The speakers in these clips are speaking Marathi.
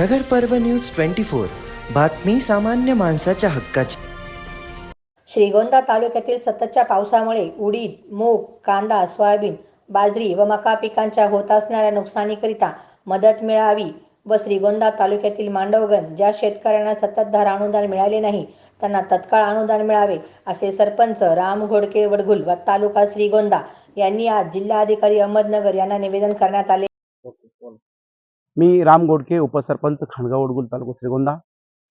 नगर पर्व न्यूज ट्वेंटी फोर. बातमी सामान्य माणसाच्या हक्काची. श्रीगोंदा तालुक्यातील सततच्या पावसामुळे उडीद मूग कांदा सोयाबीन बाजरी व मका पिकांच्या होत असणाऱ्या नुकसानीकरिता मदत मिळावी व श्रीगोंदा तालुक्यातील मांडवगण ज्या शेतकऱ्यांना सततधार अनुदान मिळाले नाही त्यांना तत्काळ अनुदान मिळावे असे सरपंच राम घोडके वडगुल व तालुका श्रीगोंदा यांनी आज जिल्हाधिकारी अहमदनगर यांना निवेदन करण्यात आले. मी राम गोडके उपसरपंच खाणगाव उडगुल तालुका श्रीगोंदा.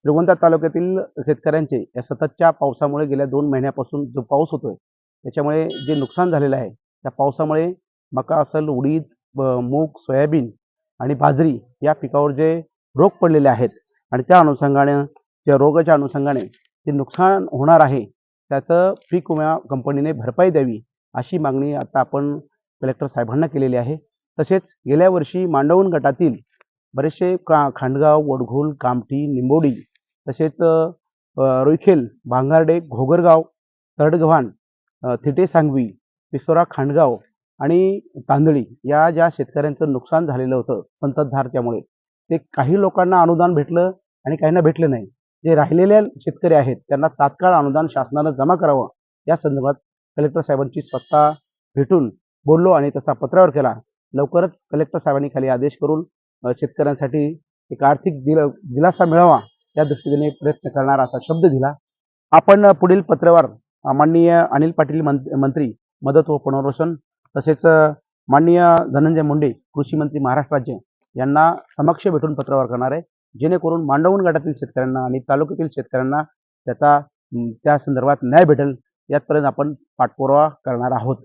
श्रीगोंदा तालुक्यातील शेतकऱ्यांचे या सततच्या पावसामुळे गेल्या दोन महिन्यापासून जो पाऊस होतोय त्याच्यामुळे जे नुकसान झालेलं आहे त्या पावसामुळे मका असेल उडीद मूग सोयाबीन आणि बाजरी या पिकावर जे रोग पडलेले आहेत आणि त्या अनुषंगाने त्या रोगाच्या अनुषंगाने जे नुकसान होणार आहे त्याचं पीक विमा कंपनीने भरपाई द्यावी अशी मागणी आता आपण कलेक्टर साहेबांना केलेली आहे. तसेच गेल्या वर्षी मांडवून गटातील बरेचसे का खांडगाव वडघोल कामठी निंबोडी तसेच रुईखेल भांगार्डे घोगरगाव तरडगव्हाण थिटे सांगवी पिसोरा खांडगाव आणि तांदळी या ज्या शेतकऱ्यांचं नुकसान झालेलं होतं संततधार त्यामुळे ते काही लोकांना अनुदान भेटलं आणि काहींना भेटलं नाही. जे राहिलेल्या शेतकरी आहेत त्यांना तात्काळ अनुदान शासनानं जमा करावं. या संदर्भात कलेक्टर साहेबांची स्वतः भेटून बोललो आणि तसा पत्रावर केला. लवकरच कलेक्टर साहेबांनी खाली आदेश करून शेतकऱ्यांसाठी एक आर्थिक दिल दिलासा मिळावा या दृष्टीने प्रयत्न करणार असा शब्द दिला. आपण पुढील पत्रवार माननीय अनिल पाटील मंत्री मदत व पुनर्वसन तसेच माननीय धनंजय मुंडे कृषी मंत्री महाराष्ट्र राज्य यांना समक्ष भेटून पत्रवार करणार आहे. जेणेकरून मांडवून गटातील शेतकऱ्यांना आणि तालुक्यातील शेतकऱ्यांना त्याचा त्या संदर्भात न्याय भेटेल. यातपर्यंत आपण पाठपुरावा करणार आहोत.